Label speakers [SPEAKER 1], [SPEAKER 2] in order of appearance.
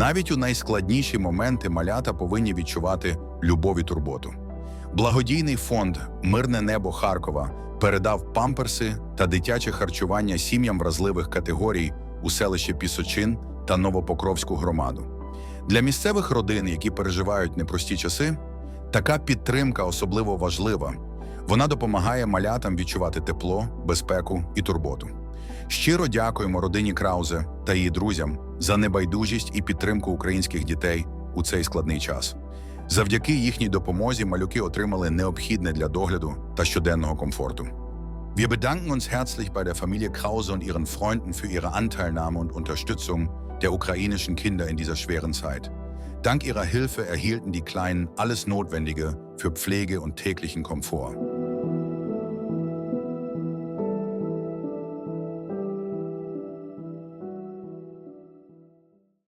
[SPEAKER 1] Навіть у найскладніші моменти малята повинні відчувати любов і турботу. Благодійний фонд Мирне небо Харкова передав памперси та дитяче харчування сім'ям вразливих категорій у селище Пісочин та Новопокровську громаду. Для місцевих родин, які переживають непрості часи, така підтримка особливо важлива. Вона допомагає малятам відчувати тепло, безпеку і турботу. Щиро дякуємо родині Краузе та її друзям за небайдужість і підтримку українських дітей у цей складний час. Завдяки їхній допомозі малюки отримали необхідне для догляду та щоденного комфорту. Wir bedanken uns herzlich bei der Familie Krause und ihren Freunden für ihre Anteilnahme und Unterstützung der ukrainischen Kinder in dieser schweren Zeit. Dank ihrer Hilfe erhielten die Kleinen alles Notwendige für Pflege und täglichen Komfort.